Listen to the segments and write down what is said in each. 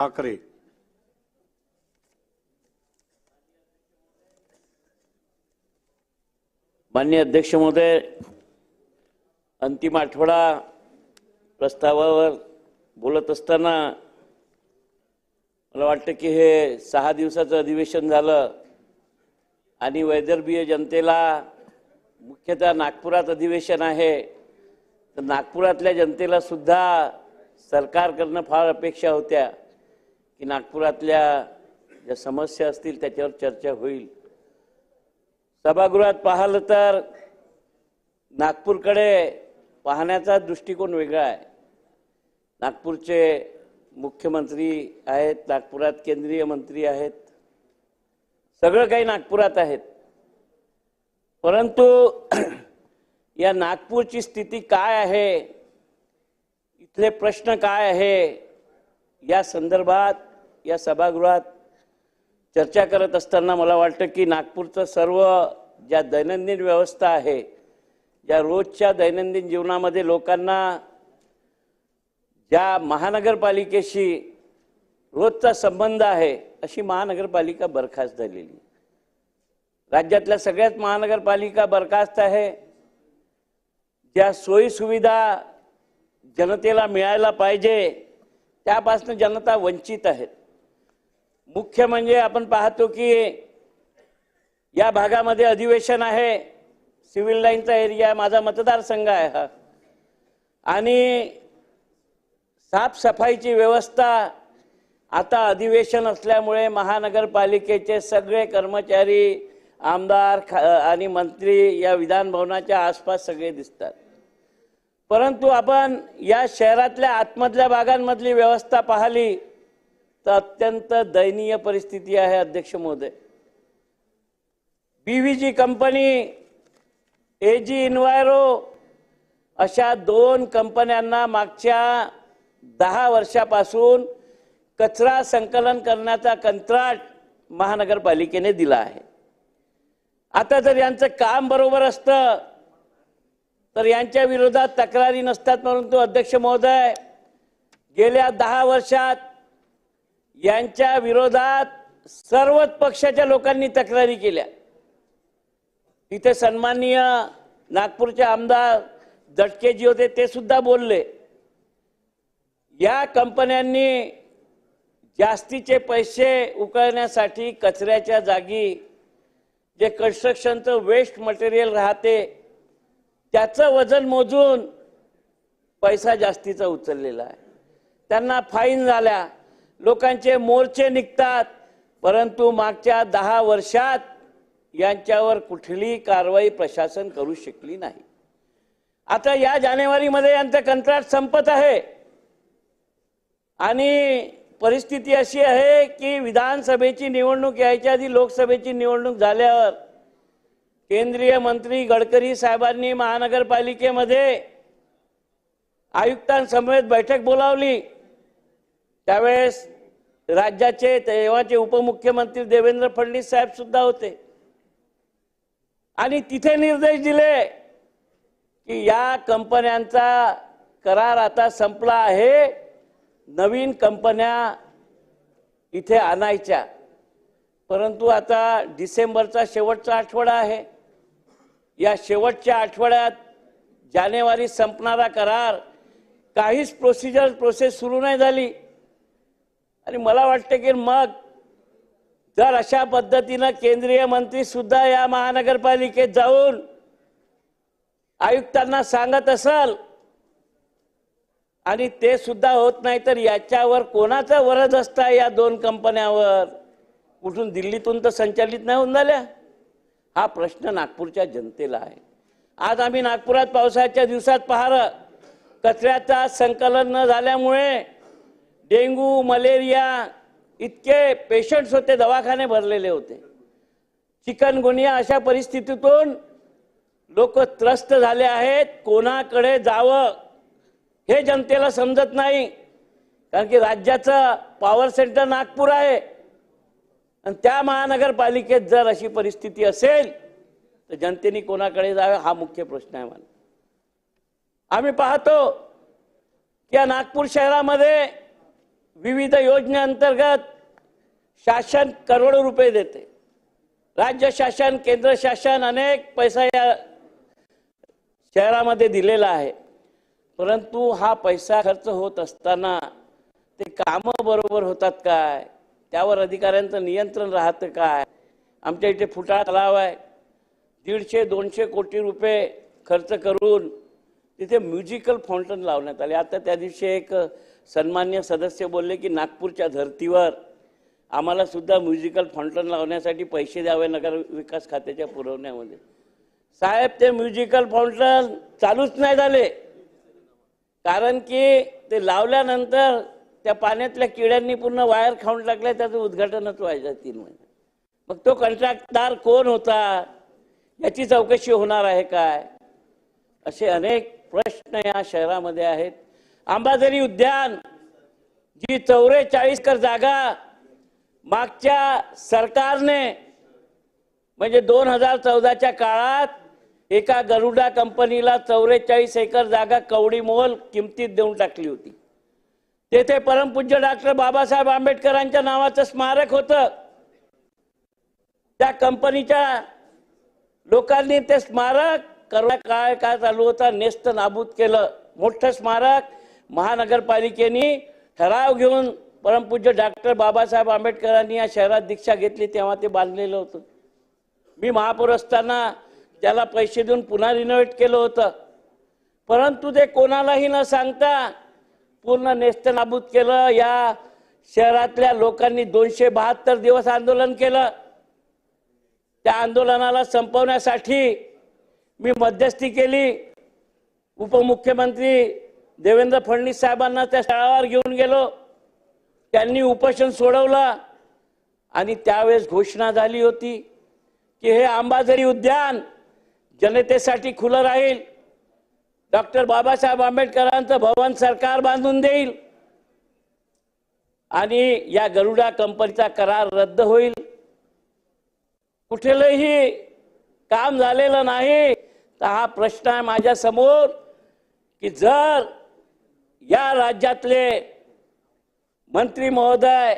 ठाकरे मान्य अध्यक्ष महोदय अंतिम आठवडा प्रस्तावावर बोलत असताना मला वाटतं की हे सहा दिवसाचं अधिवेशन झालं आणि वैदर्भीय जनतेला मुख्यतः नागपुरात अधिवेशन आहे. तर नागपुरातल्या जनतेला सुद्धा सरकारकडनं फार अपेक्षा होत्या. की नागपुरातल्या ज्या समस्या असतील त्याच्यावर चर्चा होईल. सभागृहात पाहिलं तर नागपूरकडे पाहण्याचा दृष्टिकोन वेगळा आहे. नागपूरचे मुख्यमंत्री आहेत नागपुरात केंद्रीय मंत्री आहेत. सगळं काही नागपुरात आहेत. परंतु या नागपूरची स्थिती काय आहे? इथले प्रश्न काय आहे? या संदर्भात या सभागृहात चर्चा करत असताना मला वाटतं की नागपूरचं सर्व ज्या दैनंदिन व्यवस्था आहे ज्या रोजच्या दैनंदिन जीवनामध्ये लोकांना ज्या महानगरपालिकेशी रोजचा संबंध आहे अशी महानगरपालिका बरखास्त झालेली. राज्यातल्या सगळ्याच महानगरपालिका बरखास्त आहे. ज्या सोयीसुविधा जनतेला मिळायला पाहिजे त्यापासून जनता वंचित आहेत. मुख्य म्हणजे आपण पाहतो की या भागामध्ये अधिवेशन आहे. सिव्हिल लाईनचा एरिया माझा मतदारसंघ आहे हा. आणि साफसफाईची व्यवस्था आता अधिवेशन असल्यामुळे महानगरपालिकेचे सगळे कर्मचारी आमदार खा आणि मंत्री या विधानभवनाच्या आसपास सगळे दिसतात. परंतु आपण या शहरातल्या आतमधल्या भागांमधली व्यवस्था पाहिली तर अत्यंत दयनीय परिस्थिती आहे अध्यक्ष महोदय. बीव्हीजी कंपनी ए जी इन्वायरो अशा दोन कंपन्यांना मागच्या दहा वर्षापासून कचरा संकलन करण्याचा कंत्राट महानगरपालिकेने दिला आहे. आता जर यांचं काम बरोबर असतं तर यांच्या विरोधात तक्रारी नसतात परंतु अध्यक्ष महोदय गेल्या दहा वर्षात यांच्या विरोधात सर्वच पक्षाच्या लोकांनी तक्रारी केल्या. तिथे सन्माननीय नागपूरचे आमदार दटकेजी होते ते सुद्धा बोलले. या कंपन्यांनी जास्तीचे पैसे उकळण्यासाठी कचऱ्याच्या जागी जे कन्स्ट्रक्शनचं वेस्ट मटेरियल राहते त्याचं वजन मोजून पैसा जास्तीचा उचललेला आहे. त्यांना फाईन झाल्या. लोकांचे मोर्चे निघतात. परंतु मागच्या दहा वर्षात यांच्यावर कुठली कारवाई प्रशासन करू शकली नाही. आता या जानेवारीमध्ये यांचं कंत्राट संपत आहे. आणि परिस्थिती अशी आहे की विधानसभेची निवडणूक यायच्या आधी लोकसभेची निवडणूक झाल्यावर केंद्रीय मंत्री गडकरी साहेबांनी महानगरपालिकेमध्ये आयुक्तांसमवेत बैठक बोलावली. त्यावेळेस राज्याचे तेव्हाचे उपमुख्यमंत्री देवेंद्र फडणवीस साहेब सुद्धा होते. आणि तिथे निर्देश दिले की या कंपन्यांचा करार आता संपला आहे. नवीन कंपन्या इथे आणायच्या. परंतु आता डिसेंबरचा शेवटचा आठवडा आहे. या शेवटच्या आठवड्यात जानेवारी संपणारा करार काहीच प्रोसिजर प्रोसेस सुरू नाही झाली. आणि मला वाटतं की मग जर अशा पद्धतीनं केंद्रीय मंत्री सुद्धा या महानगरपालिकेत जाऊन आयुक्तांना सांगत असाल आणि ते सुद्धा होत नाही तर याच्यावर कोणाचा वरज असता या दोन कंपन्यावर? कुठून दिल्लीतून तर संचालित नाही होऊन झाल्या. हा प्रश्न नागपूरच्या जनतेला आहे. आज आम्ही नागपुरात पावसाळ्याच्या दिवसात पाहिलं कचऱ्याचा संकलन न झाल्यामुळे डेंगू मलेरिया इतके पेशंट्स होते दवाखाने भरलेले होते. चिकनगुनिया अशा परिस्थितीतून लोक त्रस्त झाले आहेत. कोणाकडे जावं हे जनतेला समजत नाही. कारण की राज्याचं पॉवर सेंटर नागपूर आहे. आणि त्या महानगरपालिकेत जर अशी परिस्थिती असेल तर जनतेने कोणाकडे जावे हा मुख्य प्रश्न आहे मला. आम्ही पाहतो की या नागपूर शहरामध्ये विविध योजनेअंतर्गत शासन करोडो रुपये देते. राज्य शासन केंद्र शासन अनेक पैसा या शहरामध्ये दिलेला आहे. परंतु हा पैसा खर्च होत असताना ते कामं बरोबर होतात काय? त्यावर अधिकाऱ्यांचं नियंत्रण राहतं काय? आमच्या इथे फुटाळा तलाव आहे. दीडशे दोनशे कोटी रुपये खर्च करून तिथे म्युझिकल फाउंटन लावण्यात आले. आता त्या दिवशी एक सन्मान्य सदस्य बोलले की नागपूरच्या धर्तीवर आम्हाला सुद्धा म्युझिकल फाउंटन लावण्यासाठी पैसे द्यावे नगर विकास खात्याच्या पुरवण्यामध्ये. साहेब ते म्युझिकल फाउंटन चालूच नाही झाले. कारण की ते लावल्यानंतर त्या पाण्यातल्या किड्यांनी पूर्ण वायर खाऊन टाकल्या त्याचं उद्घाटनच व्हायचं तीन महिने. मग तो कंत्राटदार कोण होता? याची चौकशी होणार आहे काय? असे अनेक प्रश्न या शहरामध्ये आहेत. अंबाझरी उद्यान जी चौवेचाळीस कर जागा मागच्या सरकारने म्हणजे दोन हजार चौदाच्या काळात एका गरुडा कंपनीला चौवेचाळीस एकर जागा कवडी मोल किमतीत देऊन टाकली होती. तेथे परमपूज्य डॉक्टर बाबासाहेब आंबेडकरांच्या नावाचं स्मारक होतं. त्या कंपनीच्या लोकांनी ते स्मारक करोना काळ काय चालू होता? नेस्त नाबूद केलं. मोठं स्मारक महानगरपालिकेने ठराव घेऊन परमपूज्य डॉक्टर बाबासाहेब आंबेडकरांनी या शहरात दीक्षा घेतली तेव्हा ते बांधलेलं होतं. मी महापौर असताना त्याला पैसे देऊन पुन्हा रिनोव्हेट केलं होतं. परंतु ते कोणालाही न सांगता पूर्ण नेस्त नाबूद केलं. या शहरातल्या लोकांनी दोनशे बहात्तर दिवस आंदोलन केलं. त्या आंदोलनाला संपवण्यासाठी मी मध्यस्थी केली. उपमुख्यमंत्री देवेंद्र फडणवीस साहेबांना त्या स्थळावर घेऊन गेलो. त्यांनी उपोषण सोडवलं आणि त्यावेळेस घोषणा झाली होती की हे आंबाझरी उद्यान जनतेसाठी खुलं राहील. डॉक्टर बाबासाहेब आंबेडकरांचं भवन सरकार बांधून देईल. आणि या गरुडा कंपनीचा करार रद्द होईल. कुठेही काम झालेलं नाही. तर हा प्रश्न आहे माझ्यासमोर की जर या राज्यातले मंत्री महोदय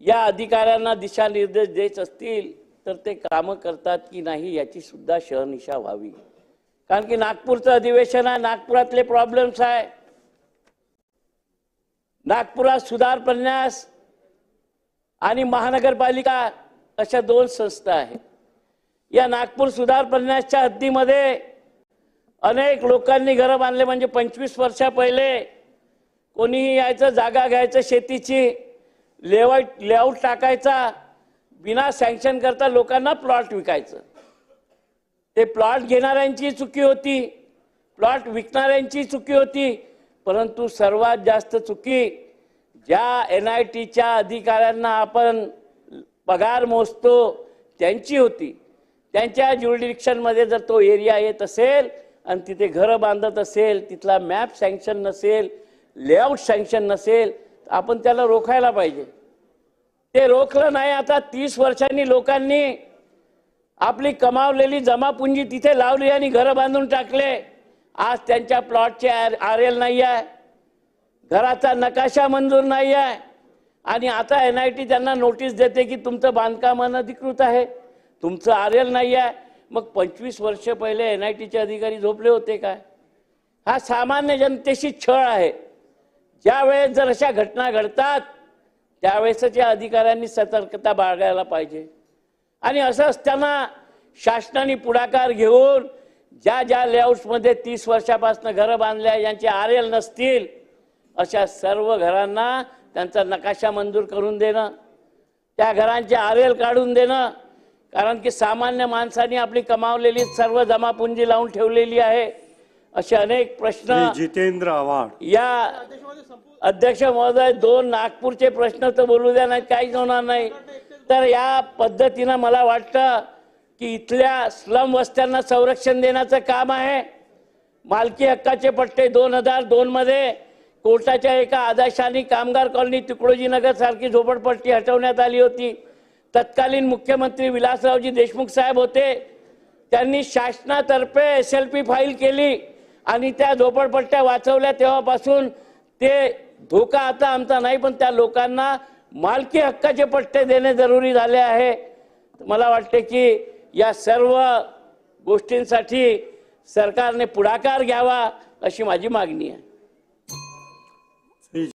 या अधिकाऱ्यांना दिशानिर्देश देत असतील तर ते कामं करतात की नाही याची सुद्धा शहनिशा व्हावी. कारण की नागपूरचं अधिवेशन आहे नागपुरातले प्रॉब्लेम्स आहे. नागपुरात सुधार प्रन्यास आणि महानगरपालिका अशा दोन संस्था आहेत. या नागपूर सुधार प्रन्यासच्या हद्दीमध्ये अनेक लोकांनी घरं बांधले म्हणजे पंचवीस वर्षा पहिले कोणीही यायचं जागा घ्यायचं शेतीची लेआउट लेआउट टाकायचा बिना सँक्शन करता लोकांना प्लॉट विकायचं. ते प्लॉट घेणाऱ्यांची चुकी होती प्लॉट विकणाऱ्यांची चुकी होती परंतु सर्वात जास्त चुकी ज्या एन आय टीच्या अधिकाऱ्यांना आपण पगार मोजतो त्यांची होती. त्यांच्या ज्युरिडिक्शनमध्ये जर तो एरिया येत असेल आणि तिथे घरं बांधत असेल तिथला मॅप सँक्शन नसेल लेआउट सँक्शन नसेल तर आपण त्याला रोखायला पाहिजे. ते रोखलं नाही आता तीस वर्षांनी लोकांनी आपली कमावलेली जमापुंजी तिथे लावली आणि घरं बांधून टाकले. आज त्यांच्या प्लॉटचे आर एल नाही आहे घराचा नकाशा मंजूर नाही आहे आणि आता एन आय टी त्यांना नोटीस देते की तुमचं बांधकाम अनधिकृत आहे. तुमचं आर एल नाही आहे मग पंचवीस वर्ष पहिले एन आय टीचे अधिकारी झोपले होते काय? हा सामान्य जनतेशी छळ आहे. ज्यावेळेस जर अशा घटना घडतात त्यावेळेसच या अधिकाऱ्यांनी सतर्कता बाळगायला पाहिजे. आणि असं असताना शासनाने पुढाकार घेऊन ज्या ज्या लेआउट्समध्ये तीस वर्षापासून घरं बांधल्या यांचे आर एल नसतील अशा सर्व घरांना त्यांचा नकाशा मंजूर करून देणं त्या घरांचे आर एल काढून देणं कारण की सामान्य माणसाने आपली कमावलेली सर्व जमापुंजी लावून ठेवलेली आहे असे अनेक प्रश्न जितेंद्र आव्हाड. या अध्यक्ष महोदय दोन नागपूरचे प्रश्न तर बोलू द्या नाही काहीच होणार नाही. तर या पद्धतीनं मला वाटतं की इथल्या स्लम वस्त्यांना संरक्षण देण्याचं काम आहे. मालकी हक्काचे पट्टे दोन हजार दोन मध्ये कोर्टाच्या एका आदेशाने कामगार कॉलनी तुकडोजी नगर सारखी झोपडपट्टी हटवण्यात आली होती. तत्कालीन मुख्यमंत्री विलासरावजी देशमुख साहेब होते. त्यांनी शासनातर्फे एस एल पी फाईल केली आणि त्या झोपडपट्ट्या वाचवल्या. तेव्हापासून ते धोका आता आमचा नाही पण त्या लोकांना मालकी हक्काचे पट्टे देणे जरुरी झाले आहे. मला वाटते की या सर्व गोष्टींसाठी सरकारने पुढाकार घ्यावा अशी माझी मागणी आहे.